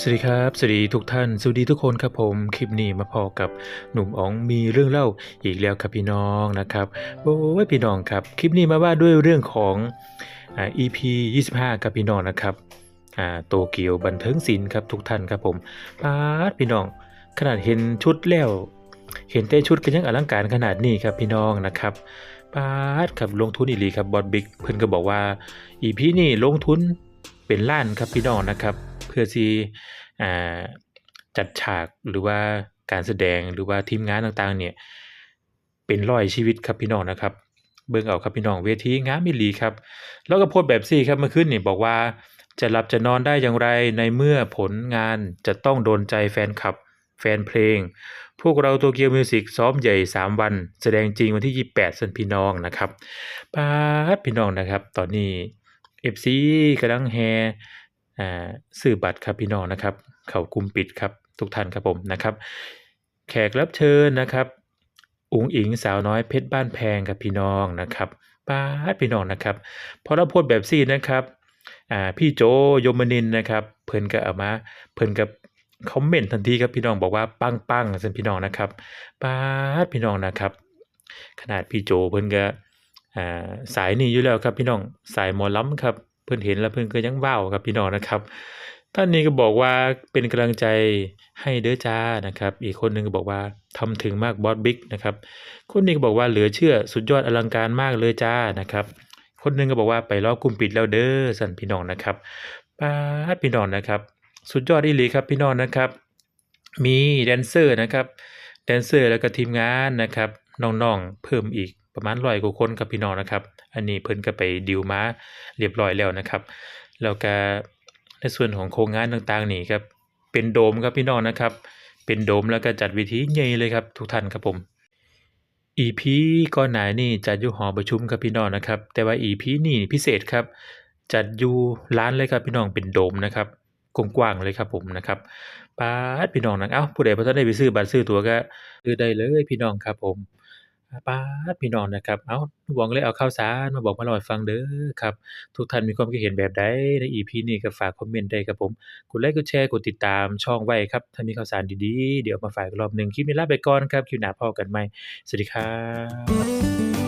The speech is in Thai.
สวัสดีครับ สวัสดีทุกท่าน สวัสดีทุกคนครับผม คลิปนี้มาพอกับหนุ่มอ๋องมีเรื่องเล่าอีกแล้วครับพี่น้องนะครับโอ้ยพี่น้องครับ คลิปนี้มาว่าด้วยเรื่องของอ่า EP 25ครับพี่น้องนะครับอ่าโตเกียวบันเทิงศิลป์ครับทุกท่านครับผมปาดพี่น้อง ขนาดเห็นชุดแล้ว เห็นแต่ชุดก็ยังอลังการขนาดนี้ครับพี่น้องนะครับปาดครับลงทุนอีหลีครับบอดบิ๊กเพิ่นก็บอกว่า EP นี้ลงทุนเป็นล้านครับพี่น้องนะครับ พื่อที่อ่าจัดฉากหรือว่าการแสดงหรือว่าทีมงานต่างๆ เนี่ยเป็นร้อยชีวิตครับพี่น้องนะครับ เบิ่งเอาครับพี่น้องเวทีงามอีหลีครับ แล้วก็โพสต์แบบซี่ครับเมื่อคืนนี่บอกว่าจะหลับจะนอนได้อย่างไรในเมื่อผลงานจะต้องโดนใจแฟนคลับ แฟนเพลง พวกเราโตเกียวมิวสิกซ้อมใหญ่ 3 วัน แสดงจริงวันที่ 28สันพี่น้องนะครับป้าพี่น้องนะครับ ตอนนี้ FC กำลังแฮ ซื้อบัตรครับพี่น้องนะครับเขากุมปิดครับทุกท่านครับผมนะครับแขกรับเชิญนะครับอุ๋งอิงสาวน้อยเพชรบ้านแพงครับพี่น้องนะครับป้าพี่น้องนะครับพอเราพสต์แบบซี่นะครับพี่โจโยมนินนะครับเพิ่นก็เอามาเพิ่นก็คอมเมนต์ทันทีครับพี่น้องบอกว่าปังปังสันพี่น้องนะครับป้าพี่น้องนะครับ ขนาดพี่โจเพิ่นก็สายนี้อยู่แล้วครับพี่น้องสายหมอลำครับ เพิ่นเห็นแล้วเพิ่นก็ยังว้าวครับพี่น้องนะครับท่านนี้ก็บอกว่าเป็นกำลังใจให้เด้อจ้านะครับ อีกคนหนึ่งก็บอกว่าทำถึงมากบอสบิ๊กนะครับคนนี้ก็บอกว่าเหลือเชื่อสุดยอดอลังการมากเลยจ้านะครับ คนหนึงก็บอกว่าไปรอบกลุ่มปิดแล้วเด้อสันพี่น้องนะครับป้าพี่น้องนะครับ สุดยอดอีหลีครับพี่น้องนะครับ มีแดนเซอร์นะครับแดนเซอร์แล้วก็ทีมงานนะครับน้องๆเพิ่มอีก ประมาณร้อยกว่าคนครับพี่น้องนะครับ อันนี้เพิ่นก็ไปดิวมาเรียบร้อยแล้วนะครับแล้วก็ในส่วนของโครงงานต่างๆนี่ครับเป็นโดมครับพี่น้องนะครับ เป็นโดมแล้วก็จัดวิธีใหญ่เลยครับทุกท่านครับผม EP ก่อนหน้านี้จัดอยู่หอประชุมครับพี่น้องนะครับ แต่ว่า EP นี้พิเศษครับจัดอยู่ร้านเลยครับพี่น้องเป็นโดมนะครับกว้างๆเลยครับผมนะครับป๊าพี่น้องนะเอ้าผู้ใดบ่ทันได้ไปซื้อบัตรซื้อตั๋วก็ซื้อได้เลยพี่น้องครับผม ป้าดพี่น้องนะครับ เอาหวังเลยเอาข่าวสารมาบอกมาลอยฟังเด้อครับ ทุกท่านมีความคิดเห็นแบบใดใน EP นี้ก็ฝากคอมเมนต์ได้ครับผม กดไลค์ กดแชร์ กดติดตามช่องไว้ครับ ถ้ามีข่าวสารดีๆ เดี๋ยวมาฝากรอบหนึ่งคลิปนี้ลาไปก่อนครับ คิวหน้าพอกันใหม่ สวัสดีครับ